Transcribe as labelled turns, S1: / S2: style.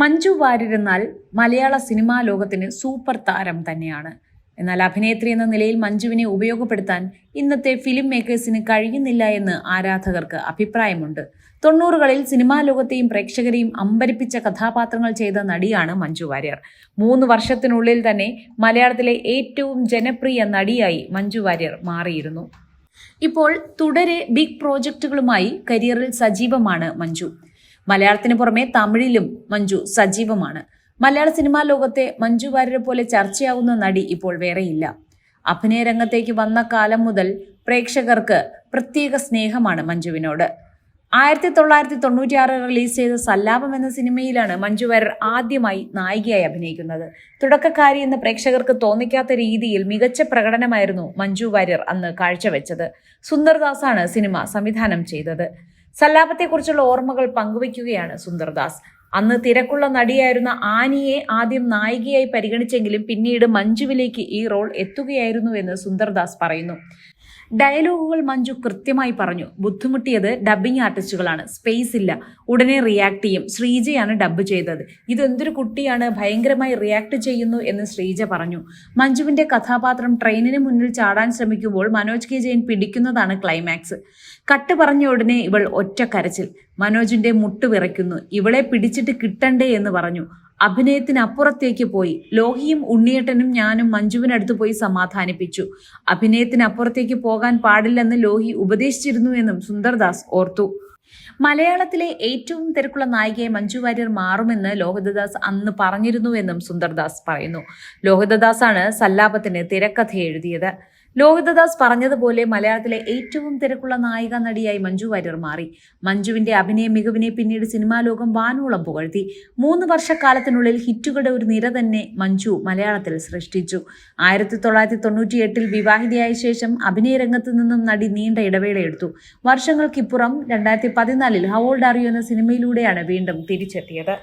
S1: മഞ്ജു വാര്യരെന്നാൽ മലയാള cinema ലോകത്തിന് super താരം തന്നെയാണ്. എന്നാൽ അഭിനേത്രി എന്ന നിലയിൽ മഞ്ജുവിനെ ഉപയോഗപ്പെടുത്താൻ ഇന്നത്തെ ഫിലിം മേക്കേഴ്സിന് കഴിയുന്നില്ല എന്ന് ആരാധകർക്ക് അഭിപ്രായമുണ്ട്. തൊണ്ണൂറുകളിൽ സിനിമാ ലോകത്തെയും പ്രേക്ഷകരെയും അമ്പരിപ്പിച്ച കഥാപാത്രങ്ങൾ ചെയ്ത നടിയാണ് മഞ്ജു വാര്യർ. മൂന്ന് വർഷത്തിനുള്ളിൽ തന്നെ മലയാളത്തിലെ ഏറ്റവും ജനപ്രിയ നടിയായി മഞ്ജു വാര്യർ മാറിയിരുന്നു. ഇപ്പോൾ തുടരെ ബിഗ് പ്രോജക്റ്റുകളുമായി കരിയറിൽ സജീവമാണ് മഞ്ജു. മലയാളത്തിന് പുറമെ തമിഴിലും മഞ്ജു സജീവമാണ്. മലയാള സിനിമാ ലോകത്തെ മഞ്ജു വാര്യരെ പോലെ ചർച്ചയാവുന്ന നടി ഇപ്പോൾ വേറെയില്ല. അഭിനയ രംഗത്തേക്ക് വന്ന കാലം മുതൽ പ്രേക്ഷകർക്ക് പ്രത്യേക സ്നേഹമാണ് മഞ്ജുവിനോട്. ആയിരത്തി തൊള്ളായിരത്തി തൊണ്ണൂറ്റിയാറ് റിലീസ് ചെയ്ത സല്ലാപം എന്ന സിനിമയിലാണ് മഞ്ജു വാര്യർ ആദ്യമായി നായികയായി അഭിനയിക്കുന്നത്. തുടക്കക്കാരി എന്ന് പ്രേക്ഷകർക്ക് തോന്നിക്കാത്ത രീതിയിൽ മികച്ച പ്രകടനമായിരുന്നു മഞ്ജു വാര്യർ അന്ന് കാഴ്ചവെച്ചത്. സുന്ദർദാസാണ് സിനിമ സംവിധാനം ചെയ്തത്. സല്ലാപത്തെക്കുറിച്ചുള്ള ഓർമ്മകൾ പങ്കുവയ്ക്കുകയാണ് സുന്ദർദാസ്. അന്ന് തിരക്കുള്ള നടിയായിരുന്ന ആനിയെ ആദ്യം നായികയായി പരിഗണിച്ചെങ്കിലും പിന്നീട് മഞ്ജുവിലേക്ക് ഈ റോൾ എത്തുകയായിരുന്നു എന്ന് സുന്ദർദാസ് പറയുന്നു. ഡയലോഗുകൾ മഞ്ജു കൃത്യമായി പറഞ്ഞു. ബുദ്ധിമുട്ടിയത് ഡബ്ബിംഗ് ആർട്ടിസ്റ്റുകളാണ് സ്പേസ് ഇല്ല. ഉടനെ റിയാക്ട് ചെയ്യും. ശ്രീജയാണ് ഡബ്ബ് ചെയ്തത്. ഇതെന്തൊരു കുട്ടിയാണ്? ഭയങ്കരമായി റിയാക്ട് ചെയ്യുന്നു എന്ന് ശ്രീജ പറഞ്ഞു. മഞ്ജുവിന്റെ കഥാപാത്രം ട്രെയിനിന് മുന്നിൽ ചാടാൻ ശ്രമിക്കുമ്പോൾ മനോജ് കെ ജയൻ പിടിക്കുന്നതാണ് ക്ലൈമാക്സ് കട്ട് പറഞ്ഞ ഉടനെ ഇവൾ ഒറ്റ കരച്ചിൽ. മനോജിന്റെ മുട്ട് വിറയ്ക്കുന്നു. ഇവളെ പിടിച്ചിട്ട് കിട്ടണ്ടേ എന്ന് പറഞ്ഞു. അഭിനയത്തിനപ്പുറത്തേക്ക് പോയി. ലോഹിയും ഉണ്ണിയേട്ടനും ഞാനും മഞ്ജുവിനടുത്ത് പോയി സമാധാനിപ്പിച്ചു. അഭിനയത്തിനപ്പുറത്തേക്ക് പോകാൻ പാടില്ലെന്ന് ലോഹി ഉപദേശിച്ചിരുന്നു എന്നും സുന്ദർദാസ് ഓർത്തു. മലയാളത്തിലെ ഏറ്റവും തിരക്കുള്ള നായികയെ മഞ്ജു വാര്യർ മാറുമെന്ന് ലോഹിതദാസ് അന്ന് പറഞ്ഞിരുന്നുവെന്നും സുന്ദർദാസ് പറയുന്നു. ലോഹിതദാസാണ് സല്ലാപത്തിന് തിരക്കഥ എഴുതിയത് ലോഹിതദാസ് പറഞ്ഞതുപോലെ മലയാളത്തിലെ ഏറ്റവും തിരക്കുള്ള നായിക നടിയായി മഞ്ജു വാര്യർ മാറി. മഞ്ജുവിന്റെ അഭിനയ മികവിനെ പിന്നീട് സിനിമാ ലോകം വാനോളം പുകഴ്ത്തി. മൂന്ന് വർഷക്കാലത്തിനുള്ളിൽ ഹിറ്റുകളുടെ ഒരു നിര തന്നെ മഞ്ജു മലയാളത്തിൽ സൃഷ്ടിച്ചു. ആയിരത്തി തൊള്ളായിരത്തി തൊണ്ണൂറ്റി എട്ടിൽ വിവാഹിതയായ ശേഷം അഭിനയ രംഗത്ത് നിന്നും നടി നീണ്ട ഇടവേളയെടുത്തു വർഷങ്ങൾക്കിപ്പുറം രണ്ടായിരത്തി പതിനാലിൽ ഹവോൾഡ് അറിയോ എന്ന സിനിമയിലൂടെയാണ് വീണ്ടും തിരിച്ചെത്തിയത്.